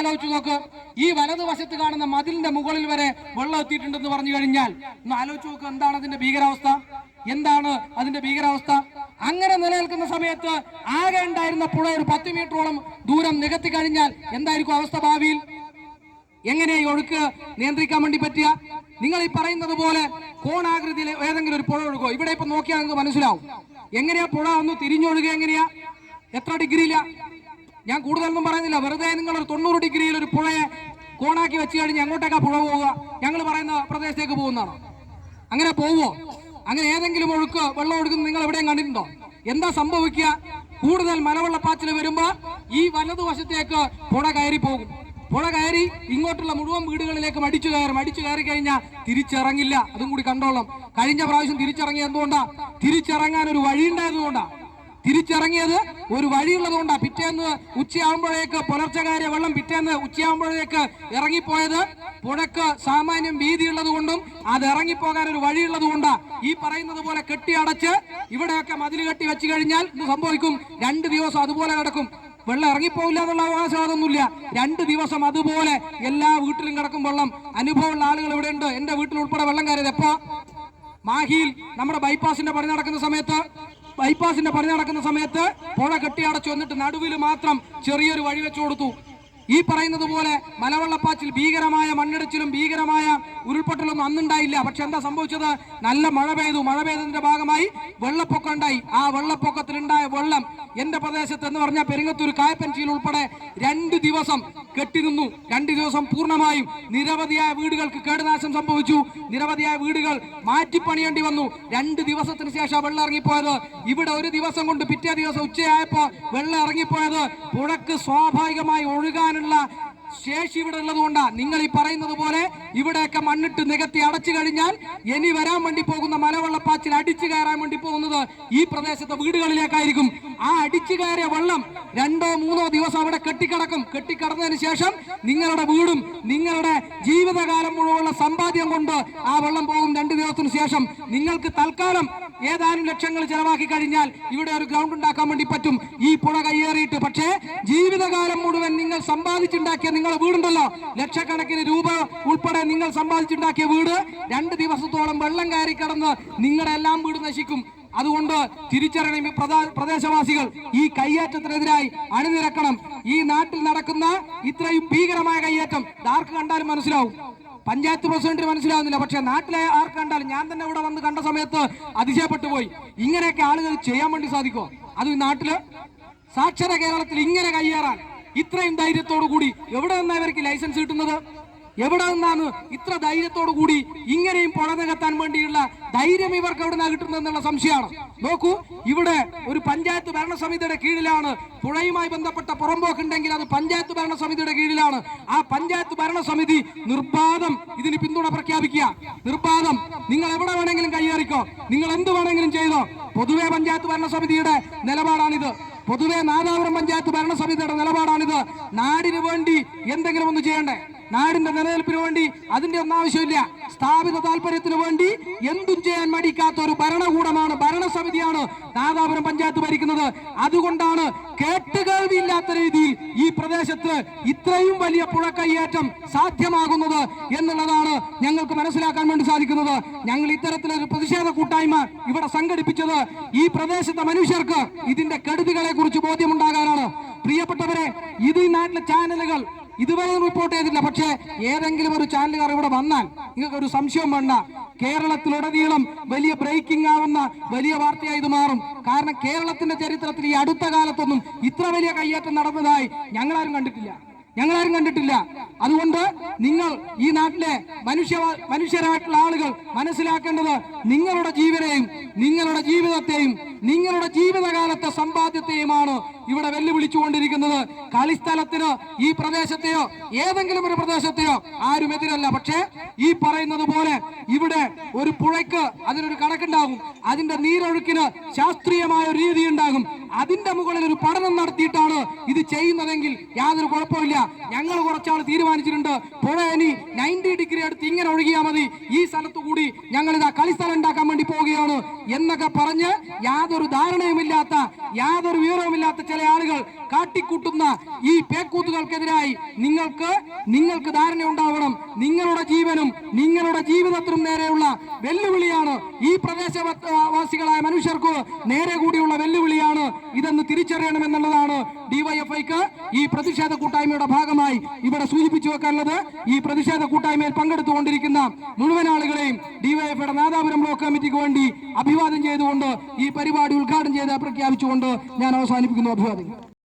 ആലോചിച്ച് നോക്ക്. ഈ വലതുവശത്ത് കാണുന്ന മതിലിന്റെ മുകളിൽ വരെ വെള്ളം എത്തിയിട്ടുണ്ടെന്ന് പറഞ്ഞു കഴിഞ്ഞാൽ ഒന്ന് ആലോചിച്ച് നോക്ക് എന്താണ് അതിന്റെ ഭീകരാവസ്ഥ? എന്താണ് അതിന്റെ ഭീകരാവസ്ഥ? അങ്ങനെ നിലനിൽക്കുന്ന സമയത്ത് ആകെ ഉണ്ടായിരുന്ന പുഴ ഒരു പത്ത് മീറ്ററോളം ദൂരം നികത്തി കഴിഞ്ഞാൽ എന്തായിരിക്കും അവസ്ഥ ഭാവിയിൽ? എങ്ങനെ ഈ ഒഴുക്ക് നിയന്ത്രിക്കാൻ വേണ്ടി പറ്റിയ നിങ്ങൾ ഈ പറയുന്നത് പോലെ കോണാകൃതിയിൽ ഏതെങ്കിലും ഒരു പുഴ ഒഴുകോ? ഇവിടെ ഇപ്പൊ നോക്കിയാൽ നിങ്ങൾക്ക് മനസ്സിലാവും. എങ്ങനെയാ പുഴ ഒന്ന് തിരിഞ്ഞൊഴുകുക എങ്ങനെയാ? എത്ര ഡിഗ്രിയില? ഞാൻ കൂടുതലൊന്നും പറയുന്നില്ല. വെറുതെ നിങ്ങൾ ഒരു തൊണ്ണൂറ് ഡിഗ്രിയിൽ ഒരു പുഴയെ കോണാക്കി വെച്ച് കഴിഞ്ഞ് എങ്ങോട്ടേക്കാ പുഴ പോവുക? ഞങ്ങൾ പറയുന്ന പ്രദേശത്തേക്ക് പോകുന്നതാണ്. അങ്ങനെ പോവോ അങ്ങനെ ഏതെങ്കിലും ഒഴുക്ക് വെള്ളം ഒഴുകുന്ന നിങ്ങൾ എവിടെയും കണ്ടിട്ടുണ്ടോ? എന്താ സംഭവിക്കുക? കൂടുതൽ മലവെള്ളപ്പാച്ചിൽ വരുമ്പോ ഈ വലതുവശത്തേക്ക് പുഴ കയറി പോകും. പുഴ കയറി ഇങ്ങോട്ടുള്ള മുഴുവൻ വീടുകളിലേക്ക് അടിച്ചു കയറും. അടിച്ചു കയറി കഴിഞ്ഞാൽ തിരിച്ചിറങ്ങില്ല. അതും കൂടി കണ്ടോളാം കഴിഞ്ഞ പ്രാവശ്യം തിരിച്ചിറങ്ങിയ എന്തുകൊണ്ടാ? തിരിച്ചിറങ്ങാൻ ഒരു വഴി ഉണ്ടായതുകൊണ്ടാ തിരിച്ചിറങ്ങിയത് ഒരു വഴിയുള്ളത് കൊണ്ടാണ് പിറ്റേന്ന് ഉച്ചയാകുമ്പോഴേക്ക് പുലർച്ചകാരെ വെള്ളം പിറ്റേന്ന് ഉച്ചയാകുമ്പോഴേക്ക് ഇറങ്ങിപ്പോയത്. പുഴക്ക് സാമാന്യം വീതിയുള്ളത് കൊണ്ടും അത് ഇറങ്ങിപ്പോകാൻ ഒരു വഴിയുള്ളത് കൊണ്ടാ ഈ പറയുന്നത് പോലെ കെട്ടി അടച്ച് ഇവിടെയൊക്കെ മതിൽ കെട്ടി വെച്ചു കഴിഞ്ഞാൽ ഇത് സംഭവിക്കും? രണ്ട് ദിവസം അതുപോലെ കിടക്കും. വെള്ളം ഇറങ്ങിപ്പോവില്ല എന്നുള്ള അവകാശവാദമൊന്നുമില്ല രണ്ട് ദിവസം അതുപോലെ എല്ലാ വീട്ടിലും കിടക്കും വെള്ളം. അനുഭവമുള്ള ആളുകൾ ഇവിടെ ഉണ്ട് എന്റെ വീട്ടിൽ ഉൾപ്പെടെ വെള്ളം കയറിയത് എപ്പോ? മാഹിയിൽ നമ്മുടെ ബൈപ്പാസിന്റെ പണി നടക്കുന്ന സമയത്ത് ബൈപ്പാസിന്റെ പണി നടക്കുന്ന സമയത്ത് പുഴ കെട്ടി അടച്ചു വന്നിട്ട് നടുവിൽ മാത്രം ചെറിയൊരു വഴി വെച്ചു കൊടുത്തു. ഈ പറയുന്നത് പോലെ മലവെള്ളപ്പാച്ചിൽ ഭീകരമായ മണ്ണിടിച്ചിലും ഭീകരമായ ഉരുൾപൊട്ടലൊന്നും അന്നുണ്ടായില്ല. പക്ഷെ എന്താ സംഭവിച്ചത്? നല്ല മഴ പെയ്തു. മഴ പെയ്തതിന്റെ ഭാഗമായി വെള്ളപ്പൊക്കം ഉണ്ടായി. ആ വെള്ളപ്പൊക്കത്തിലുണ്ടായ വെള്ളം എന്റെ പ്രദേശത്ത് എന്ന് പറഞ്ഞാൽ പെരിങ്ങത്തൂർ കായപ്പൻചിയിൽ ഉൾപ്പെടെ രണ്ട് ദിവസം കെട്ടിനിന്നു. രണ്ടു ദിവസം പൂർണമായും നിരവധിയായ വീടുകൾക്ക് കേടുനാശം സംഭവിച്ചു. നിരവധിയായ വീടുകൾ മാറ്റിപ്പണിയേണ്ടി വന്നു. രണ്ട് ദിവസത്തിന് ശേഷം വെള്ളം ഇറങ്ങിപ്പോയത്. ഇവിടെ ഒരു ദിവസം കൊണ്ട് പിറ്റേ ദിവസം ഉച്ചയായപ്പോ വെള്ളം ഇറങ്ങിപ്പോയത്. പുഴക്ക് സ്വാഭാവികമായി ഒഴുകാനുള്ള ശേഷി ഇവിടെ ഉള്ളതുകൊണ്ട് നിങ്ങൾ ഈ പറയുന്നത് പോലെ ഇവിടെയൊക്കെ മണ്ണിട്ട് നികത്തി അടച്ചു കഴിഞ്ഞാൽ ഇനി വരാൻ വേണ്ടി പോകുന്ന മലവെള്ളപ്പാച്ചിൽ അടിച്ചു കയറാൻ വേണ്ടി പോകുന്നത് ഈ പ്രദേശത്തെ വീടുകളിലേക്കായിരിക്കും. ആ അടിച്ചു കയറിയ വെള്ളം രണ്ടോ മൂന്നോ ദിവസം അവിടെ കെട്ടിക്കിടക്കും. കെട്ടിക്കിടന്നതിന് ശേഷം നിങ്ങളുടെ വീടും നിങ്ങളുടെ ജീവിതകാലം മുഴുവനുള്ള സമ്പാദ്യം കൊണ്ട് ആ വെള്ളം പോകും രണ്ട് ദിവസത്തിന് ശേഷം. നിങ്ങൾക്ക് തൽക്കാലം ഏതാനും ലക്ഷങ്ങൾ ചെലവാക്കി കഴിഞ്ഞാൽ ഇവിടെ ഒരു ഗ്രൗണ്ട് ഉണ്ടാക്കാൻ വേണ്ടി പറ്റും. ഈ പുഴ കയ്യേറിയിട്ട്. പക്ഷേ ജീവിതകാലം മുഴുവൻ നിങ്ങൾ സമ്പാദിച്ചുണ്ടാക്കിയ നിങ്ങളുടെ വീടുണ്ടല്ലോ. ലക്ഷക്കണക്കിന് രൂപ ഉൾപ്പെടെ നിങ്ങൾ സമ്പാദിച്ചുണ്ടാക്കിയ വീട്. രണ്ട് ദിവസത്തോളം വെള്ളം കയറി കിടന്ന് നിങ്ങളുടെ എല്ലാം വീട് നശിക്കും. അതുകൊണ്ട് തിരിച്ചറിയണം പ്രദേശവാസികൾ. ഈ കയ്യേറ്റത്തിനെതിരായി അണിനിരക്കണം. ഈ നാട്ടിൽ നടക്കുന്ന ഇത്രയും ഭീകരമായ കയ്യേറ്റം ആർക്ക് കണ്ടാലും മനസ്സിലാവും. പഞ്ചായത്ത് പ്രസിഡന്റിന് മനസ്സിലാവുന്നില്ല. പക്ഷെ നാട്ടിലെ ആർ കണ്ടാലും ഞാൻ തന്നെ ഇവിടെ വന്ന് കണ്ട സമയത്ത് അതിശയപ്പെട്ടു പോയി. ഇങ്ങനെയൊക്കെ ആളുകൾ ചെയ്യാൻ വേണ്ടി സാധിക്കുമോ അത് നാട്ടിൽ സാക്ഷര കേരളത്തിൽ ഇങ്ങനെ കയ്യേറാൻ ഇത്രയും ധൈര്യത്തോടു കൂടി എവിടെ നിന്നാ ഇവർക്ക് ലൈസൻസ് കിട്ടുന്നത്? എവിടെ നിന്നാണ് ഇത്ര ധൈര്യത്തോടു കൂടി ഇങ്ങനെയും പുഴ നികത്താൻ വേണ്ടിയുള്ള ധൈര്യം ഇവർക്ക് എവിടെ നിന്നാണ് കിട്ടുന്നത് എന്നുള്ള സംശയമാണ്. നോക്കൂ ഇവിടെ ഒരു പഞ്ചായത്ത് ഭരണസമിതിയുടെ കീഴിലാണ്. പുഴയുമായി ബന്ധപ്പെട്ട പുറമ്പോക്കുണ്ടെങ്കിൽ അത് പഞ്ചായത്ത് ഭരണസമിതിയുടെ കീഴിലാണ്. ആ പഞ്ചായത്ത് ഭരണസമിതി നിർബാധം ഇതിന് പിന്തുണ പ്രഖ്യാപിക്കുക. നിർബാധം. നിങ്ങൾ എവിടെ വേണമെങ്കിലും കൈയേറിക്കോ. നിങ്ങൾ എന്ത് വേണമെങ്കിലും ചെയ്തോ. പൊതുവെ പഞ്ചായത്ത് ഭരണസമിതിയുടെ നിലപാടാണിത്. പൊതുവെ നാദാപുരം പഞ്ചായത്ത് ഭരണസമിതിയുടെ നിലപാടാണിത്. നാടിനു വേണ്ടി എന്തെങ്കിലും ഒന്ന് ചെയ്യണ്ടേ? നാടിന്റെ നിലനിൽപ്പിന് വേണ്ടി അതിന്റെ ഒന്നും ആവശ്യമില്ല. സ്ഥാപിത താല്പര്യത്തിന് വേണ്ടി എന്തും ചെയ്യാൻ മടിക്കാത്ത ഒരു ഭരണകൂടമാണ് ഭരണസമിതിയാണ് നാദാപുരം പഞ്ചായത്ത് ഭരിക്കുന്നത്. അതുകൊണ്ടാണ് കേട്ടുകേൾവിയില്ലാത്ത രീതിയിൽ ഈ പ്രദേശത്ത് ഇത്രയും വലിയ പുഴക്കയ്യേറ്റം സാധ്യമാകുന്നത് എന്നുള്ളതാണ് ഞങ്ങൾക്ക് മനസ്സിലാക്കാൻ വേണ്ടി സാധിക്കുന്നത്. ഞങ്ങൾ ഇത്തരത്തിലൊരു പ്രതിഷേധ കൂട്ടായ്മ ഇവിടെ സംഘടിപ്പിച്ചത് ഈ പ്രദേശത്തെ മനുഷ്യർക്ക് ഇതിന്റെ കെടുതികളെ കുറിച്ച് ബോധ്യമുണ്ടാകാനാണ്. പ്രിയപ്പെട്ടവരെ ഇത് ഈ നാട്ടിലെ ചാനലുകൾ ഇതുവരെ റിപ്പോർട്ട് ചെയ്തിട്ടില്ല. പക്ഷേ ഏതെങ്കിലും ഒരു ചാനലുകാർ ഇവിടെ വന്നാൽ നിങ്ങൾക്ക് ഒരു സംശയം വേണ്ട. കേരളത്തിലുടനീളം വലിയ ബ്രേക്കിംഗ് ആവുന്ന വലിയ വാർത്തയായി ഇത് മാറും. കാരണം കേരളത്തിന്റെ ചരിത്രത്തിൽ ഈ അടുത്ത കാലത്തൊന്നും ഇത്ര വലിയ കയ്യേറ്റം നടന്നതായി ഞങ്ങളാരും കണ്ടിട്ടില്ല. ഞങ്ങളാരും കണ്ടിട്ടില്ല. അതുകൊണ്ട് നിങ്ങൾ ഈ നാട്ടിലെ മനുഷ്യ മനുഷ്യരായിട്ടുള്ള ആളുകൾ മനസ്സിലാക്കേണ്ടത് നിങ്ങളുടെ ജീവനെയും നിങ്ങളുടെ ജീവിതത്തെയും നിങ്ങളുടെ ജീവിതകാലത്തെ സമ്പാദ്യത്തെയുമാണ് ഇവിടെ വെല്ലുവിളിച്ചുകൊണ്ടിരിക്കുന്നത്. കളിസ്ഥലത്തിന് ഈ പ്രദേശത്തെയോ ഏതെങ്കിലും ഒരു പ്രദേശത്തെയോ ആരും എതിരല്ല. പക്ഷേ ഈ പറയുന്നത് പോലെ ഇവിടെ ഒരു പുഴയ്ക്ക് അതിനൊരു കണക്കുണ്ടാകും. അതിന്റെ നീരൊഴുക്കിന് ശാസ്ത്രീയമായ ഒരു രീതി ഉണ്ടാകും അതിന്റെ മുകളിൽ ഒരു പഠനം നടത്തിയിട്ടാണ് ഇത് ചെയ്യുന്നതെങ്കിൽ യാതൊരു കുഴപ്പമില്ല ഞങ്ങൾ കുറച്ചാൾ തീരുമാനിച്ചിട്ടുണ്ട്. പുഴ ഇനി നയന്റി ഡിഗ്രി അടുത്ത് ഇങ്ങനെ ഒഴുകിയാൽ മതി. ഈ സ്ഥലത്തു കൂടി ഞങ്ങൾ ഇതാ കളിസ്ഥലം ഉണ്ടാക്കാൻ വേണ്ടി പോവുകയാണ്. എന്നൊക്കെ പറഞ്ഞ് യാതൊരു ധാരണയുമില്ലാത്ത യാതൊരു വിവരവുമില്ലാത്ത ചില ആളുകൾ കാട്ടിക്കൂട്ടുന്ന ഈ പേക്കൂത്തുകൾക്കെതിരായി നിങ്ങൾക്ക് നിങ്ങൾക്ക് ധാരണ ഉണ്ടാവണം. നിങ്ങളുടെ ജീവനും നിങ്ങളുടെ ജീവിതത്തിനും നേരെയുള്ള വെല്ലുവിളിയാണ് ഈ പ്രദേശവാസികളായ മനുഷ്യർക്ക് നേരെ കൂടിയുള്ള വെല്ലുവിളിയാണ്. ഇതെന്ന് തിരിച്ചറിയണമെന്നുള്ളതാണ് ഡിവൈഎഫ്ഐക്ക് ഈ പ്രതിഷേധ കൂട്ടായ്മയുടെ ഭാഗമായി ഇവിടെ സൂചിപ്പിച്ചു വെക്കാനുള്ളത്. ഈ പ്രതിഷേധ കൂട്ടായ്മയിൽ പങ്കെടുത്തുകൊണ്ടിരിക്കുന്ന മുഴുവൻ ആളുകളെയും ഡിവൈഎഫ്ഐയുടെ നാദാപുരം ബ്ലോക്ക് കമ്മിറ്റിക്ക് വേണ്ടി അഭിവാദ്യം ചെയ്തുകൊണ്ട് ഈ പരിപാടി ഉദ്ഘാടനം ചെയ്ത് പ്രഖ്യാപിച്ചുകൊണ്ട് ഞാൻ അവസാനിപ്പിക്കുന്നു അഭിവാദ്യം